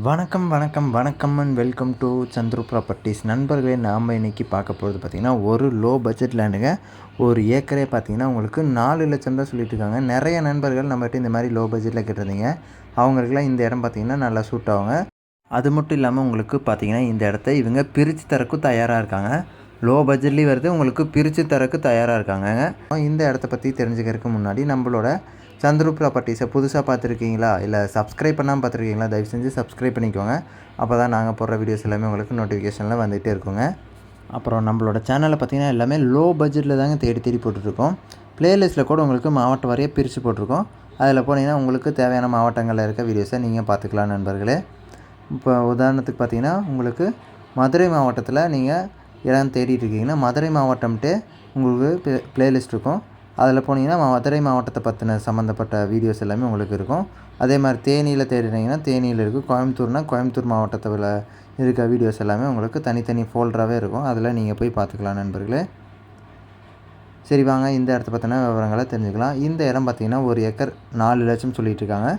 வணக்கம் வணக்கம் வணக்கம் and welcome to Chandru properties நண்பர்களே நாம் இன்றைக்கி பார்க்க போகிறது பார்த்திங்கன்னா ஒரு லோ பட்ஜெட் லேண்டுங்க ஒரு ஏக்கரே பார்த்திங்கன்னா உங்களுக்கு நாலு லட்சம் தான் சொல்லிட்டு இருக்காங்க. நிறைய நண்பர்கள் நம்மகிட்ட இந்த மாதிரி லோ பட்ஜெட்டில் கேட்டிருந்தீங்க. அவங்களுக்குலாம் இந்த இடம் பார்த்திங்கன்னா நல்லா சூட் ஆகுங்க. அது மட்டும் இல்லாமல் உங்களுக்கு பார்த்திங்கன்னா இந்த இடத்த இவங்க பிரித்து தரக்கும் தயாராக இருக்காங்க. லோ பட்ஜெட்லேயும் வருது உங்களுக்கு பிரித்து தரக்கு தயாராக இருக்காங்க இந்த இடத்த பற்றி தெரிஞ்சுக்கிறதுக்கு முன்னாடி நம்மளோட சந்துரு ப்ராப்பர்ட்டிஸை புதுசாக பார்த்துருக்கீங்களா? இல்லை சப்ஸ்கிரைப் பண்ணாமல் பார்த்துருக்கீங்களா? தயவு செஞ்சு சப்ஸ்கிரைப் பண்ணிக்கோங்க. அப்போ தான் நாங்கள் போடுற வீடியோஸ் எல்லாமே உங்களுக்கு நோட்டிஃபிகேஷனில் வந்துகிட்டே இருக்குங்க. அப்புறம் நம்மளோட சேனலில் பார்த்திங்கன்னா எல்லாமே லோ பட்ஜெட்டில் தாங்க தேடி தேடி போட்டுட்ருக்கோம். ப்ளேலிஸ்ட்டில் கூட உங்களுக்கு மாவட்டம் வாரியாக பிரித்து போட்டிருக்கோம். அதில் போனீங்கன்னா உங்களுக்கு தேவையான மாவட்டங்களில் இருக்க வீடியோஸை நீங்கள் பார்த்துக்கலாம் நண்பர்களே. இப்போ உதாரணத்துக்கு பார்த்தீங்கன்னா உங்களுக்கு மதுரை மாவட்டத்தில் நீங்கள் இடம் தேடிட்டு இருக்கீங்கன்னா மதுரை மாவட்டம்ட்டு உங்களுக்கு ப்ளே ப்ளேலிஸ்ட் இருக்கும். அதில் போனீங்கன்னா மதுரை மாவட்டத்தை பற்றின சம்மந்தப்பட்ட வீடியோஸ் எல்லாமே உங்களுக்கு இருக்கும். அதே மாதிரி தேனியில் தேடினீங்கன்னா தேனியில் இருக்குது கோயம்புத்தூர்னால் கோயம்புத்தூர் மாவட்டத்தில் இருக்க வீடியோஸ் எல்லாமே உங்களுக்கு தனித்தனி ஃபோல்டராகவே இருக்கும். அதில் நீங்கள் போய் பார்த்துக்கலாம் நண்பர்களே. சரி வாங்க. இந்த இடத்த பற்றின விவரங்களை தெரிஞ்சுக்கலாம். இந்த இடம் பார்த்திங்கன்னா ஒரு ஏக்கர் நாலு லட்சம் சொல்லிகிட்டு இருக்காங்க.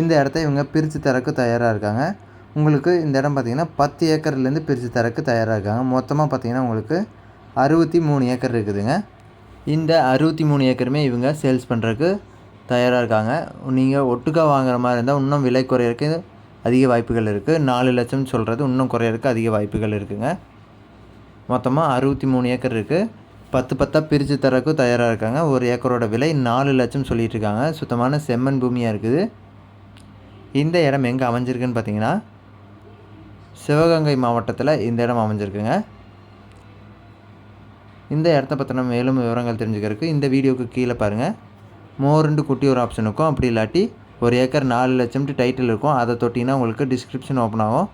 இந்த இடத்த இவங்க பிரித்து தரக்கு தயாராக இருக்காங்க. உங்களுக்கு இந்த இடம் பார்த்திங்கன்னா பத்து ஏக்கர்லேருந்து பிரித்து தரக்கு தயாராக இருக்காங்க. மொத்தமாக பார்த்திங்கன்னா உங்களுக்கு அறுபத்தி மூணு ஏக்கர் இருக்குதுங்க. இந்த அறுபத்தி மூணு ஏக்கருமே இவங்க சேல்ஸ் பண்ணுறதுக்கு தயாராக இருக்காங்க. நீங்கள் ஒட்டுக்கா வாங்குற மாதிரி இருந்தால் இன்னும் விலை குறையிறதுக்கு அதிக வாய்ப்புகள் இருக்குது நாலு லட்சம் சொல்கிறது இன்னும் குறையிறதுக்கு அதிக வாய்ப்புகள் இருக்குதுங்க மொத்தமாக அறுபத்தி மூணு ஏக்கர் இருக்குது பத்து பத்தாக பிரித்து தரக்கும் தயாராக இருக்காங்க. ஒரு ஏக்கரோட விலை நாலு லட்சம் சொல்லிகிட்டு இருக்காங்க. சுத்தமான செம்மண் பூமியாக இருக்குது. இந்த இடம் எங்கே அமைஞ்சிருக்குன்னு பார்த்தீங்கன்னா சிவகங்கை மாவட்டத்தில் இந்த இடம் அமைஞ்சிருக்குங்க. இந்த இடத்த பற்றின மேலும் விவரங்கள் தெரிஞ்சுக்கிறதுக்கு இந்த வீடியோவுக்கு கீழே பாருங்கள் மோர்ண்டு குட்டி ஒரு ஆப்ஷன் இருக்கும். அப்படி இல்லாட்டி ஒரு ஏக்கர் நாலு லட்சம்ட்டு டைட்டில் இருக்கும். அதை தொட்டிங்கன்னா உங்களுக்கு டிஸ்கிரிப்ஷன் ஓப்பன் ஆகும்.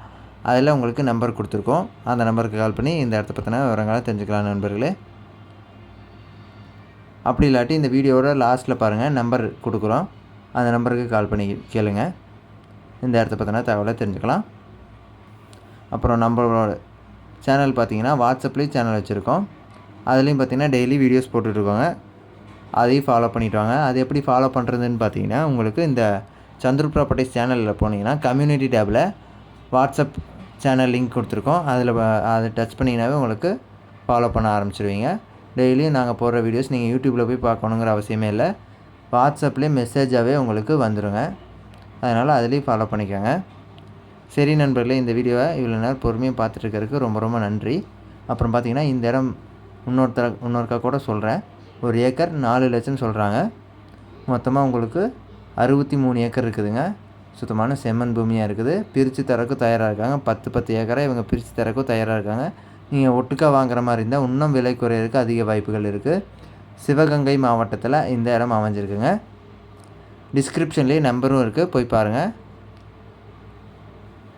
அதில் உங்களுக்கு நம்பர் கொடுத்துருக்கோம். அந்த நம்பருக்கு கால் பண்ணி இந்த இடத்த பற்றின விவரங்களை தெரிஞ்சுக்கலாம் நண்பர்களே. அப்படி இல்லாட்டி இந்த வீடியோவோட லாஸ்ட்டில் பாருங்கள் நம்பர் கொடுக்குறோம். அந்த நம்பருக்கு கால் பண்ணி கேளுங்க. இந்த இடத்த பற்றின தகவலை தெரிஞ்சுக்கலாம். அப்புறம் நம்மளோட சேனல் பார்த்தீங்கன்னா வாட்ஸ்அப்லேயும் சேனல் வச்சுருக்கோம். அதுலேயும் பார்த்தீங்கன்னா டெய்லி வீடியோஸ் போட்டுட்ருக்காங்க. அதையும் ஃபாலோ பண்ணிட்டு வாங்க அது எப்படி ஃபாலோ பண்ணுறதுன்னு பார்த்தீங்கன்னா உங்களுக்கு இந்த சந்துரு ப்ராப்பர்ட்டிஸ் சேனலில் போனீங்கன்னா கம்யூனிட்டி டேபில் வாட்ஸ்அப் சேனல் லிங்க் கொடுத்துருக்கோம். அதில் அதை டச் பண்ணிங்கனாவே உங்களுக்கு ஃபாலோ பண்ண ஆரம்பிச்சிருவீங்க. டெய்லியும் நாங்கள் போடுற வீடியோஸ் நீங்கள் யூடியூப்பில் போய் பார்க்கணுங்கிற அவசியமே இல்லை. வாட்ஸ்அப்லேயே மெசேஜாகவே உங்களுக்கு வந்துடுங்க அதனால் அதுலேயும் ஃபாலோ பண்ணிக்கோங்க. சரி நண்பர்களே இந்த வீடியோவை இவ்வளோ நேரம் பொறுமையாக பார்த்துட்டு ரொம்ப ரொம்ப நன்றி. அப்புறம் பார்த்தீங்கன்னா இந்த இடம் இன்னொருத்தர் இன்னொருக்கா கூட சொல்கிறேன் ஒரு ஏக்கர் நாலு லட்சம் சொல்கிறாங்க மொத்தமாக உங்களுக்கு அறுபத்தி மூணு ஏக்கர் இருக்குதுங்க. சுத்தமான செம்மண் பூமியாக இருக்குது. பிரித்து தரக்கும் தயாராக இருக்காங்க. பத்து பத்து ஏக்கரை இவங்க பிரித்து தரக்கும் தயாராக இருக்காங்க. நீங்கள் ஒட்டுக்கா வாங்குற மாதிரி இருந்தால் இன்னும் விலை குறையிறதுக்கு அதிக வாய்ப்புகள் இருக்குது சிவகங்கை மாவட்டத்தில் இந்த இடம் அமைஞ்சிருக்குங்க. டிஸ்கிரிப்ஷன்லேயே நம்பரும் இருக்குது போய் பாருங்கள்